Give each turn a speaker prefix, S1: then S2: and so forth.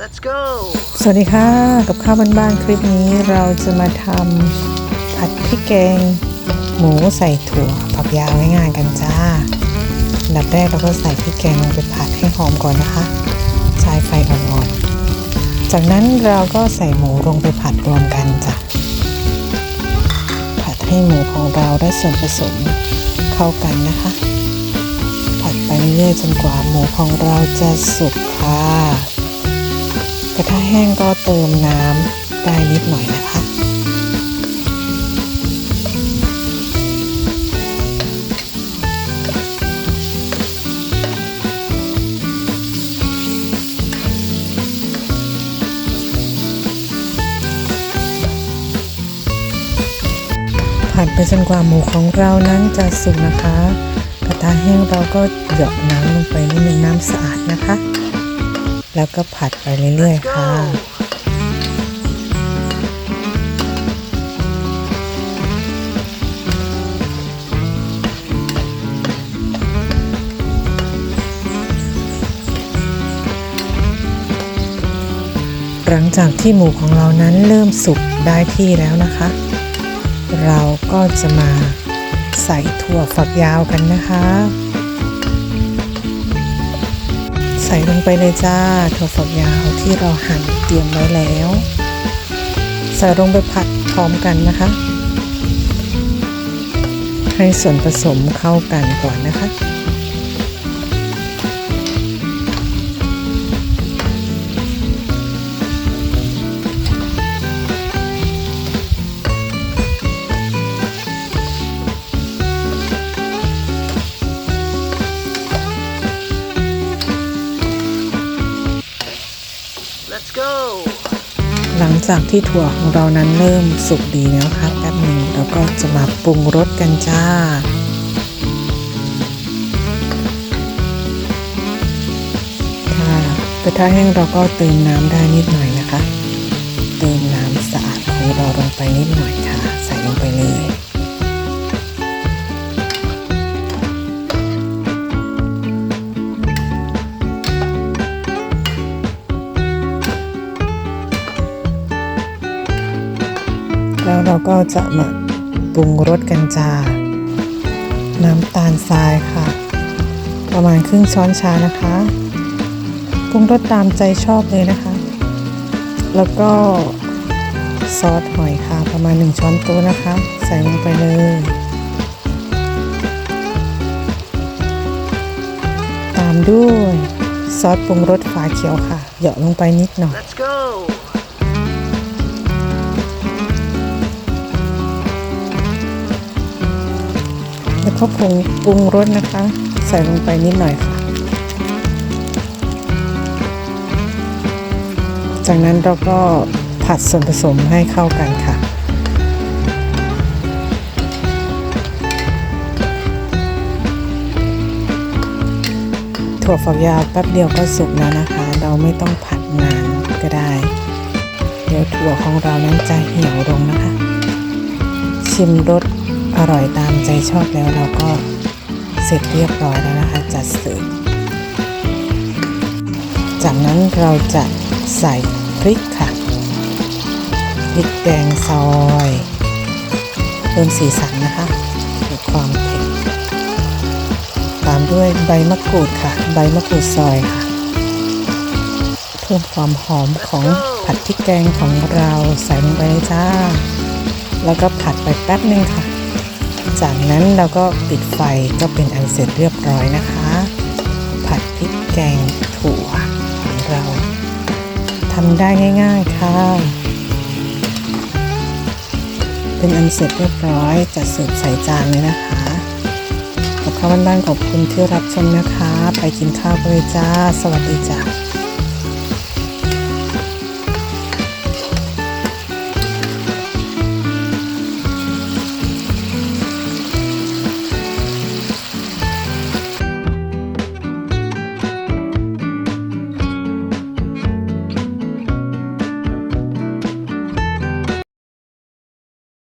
S1: Let's go.
S2: สวัสดีค่ะ กับข้าวบ้านๆคลิปนี้เราจะมาทำผัดพริกแกง หมูใส่ถั่วฝักยาวง่ายๆกันจ้าดับแรกเราก็ใส่พริกแกงลงไปผัดให้หอมก่อนนะคะ ใช้ไฟอ่อนๆ จากนั้นเราก็ใส่หมูลงไปผัดรวมกันจ้ะ ผัดให้หมูของเราได้ส่วนผสมเข้ากันนะคะ ผัดไปเรื่อยๆจนกว่าหมูของเราจะสุกค่ะ กระทะแห้งก็เติมน้ำได้นิดหน่อยนะคะผัดไปจนกว่าหมูของเรานั้นจะสุกนะคะ กระทะแห้งเราก็หยดน้ำลงไปนิดนึงน้ำสะอาดนะคะ แล้วก็ผัดไปเรื่อย
S1: Let's
S2: ๆค่ะ
S1: go.
S2: หลังจากที่หมูของเรานั้นเริ่มสุกได้ที่แล้วนะคะ เราก็จะมาใส่ถั่วฝักยาวกันนะคะใส่ลงไปเลยจ้าถั่วฝักยาวที่เราหั่นเตรียมไว้แล้ว ใส่ลงไปผัดพร้อมกันนะคะ ให้ส่วนผสมเข้ากันก่อนนะคะ
S1: Let's go.
S2: หลังจากที่ถั่วของเรานั้นเริ่มสุกดีแล้วค่ะแป๊บหนึ่งเราก็จะมาปรุงรสกันจ้าค่ะกระทะแห้งเราก็เติมน้ำได้นิดหน่อยนะคะ เติมน้ำสะอาดของเราลงไปนิดหน่อยค่ะ ใส่ลงไปเลย แล้วเราก็จะมาปรุงรสกันจ้า น้ำตาลทรายค่ะ ประมาณครึ่งช้อนชานะคะ ปรุงรสตามใจชอบเลยนะคะ แล้วก็ซอสหอยค่ะ ประมาณ 1 ช้อนโต๊ะนะคะ ใส่ลงไปเลยตามด้วย ซอสปรุงรสฝาเขียวค่ะ เหยาะลงไปนิดหน่อย แล้วก็ผงปรุงรสนะคะ ใส่ลงไปนิดหน่อยค่ะ จากนั้นเราก็ผัดส่วนผสมให้เข้ากันค่ะถั่วฝักยาวแป๊บเดียวก็สุกแล้วนะคะ เราไม่ต้องผัดนานก็ได้ เดี๋ยวถั่วของเรานั้นจะเหี่ยวลงนะคะ ชิมรส อร่อยตามใจชอบแล้วเราก็เสร็จเรียบร้อยแล้วนะคะ จัดเสิร์ฟจากนั้นเราจะใส่พริกค่ะพริกแดงซอยเพิ่มสีสันนะคะเพื่อความเผ็ดตามด้วยใบมะกรูดค่ะ ใบมะกรูดซอยค่ะ เพิ่มความหอมของผัดพริกแกงของเราใส่ลงไปจ้า แล้วก็ผัดไปแป๊บนึงค่ะ จากนั้นเราก็ปิดไฟก็เป็นอันเสร็จเรียบร้อยนะคะ ผัดพริกแกงถั่วของเราทำได้ง่ายๆค่ะ เป็นอันเสร็จเรียบร้อยจะเสิร์ฟใส่จานเลยนะคะกับข้าวบ้านๆขอบคุณที่รับชมนะคะ ไปกินข้าวกันเลยจ้า สวัสดีจ้า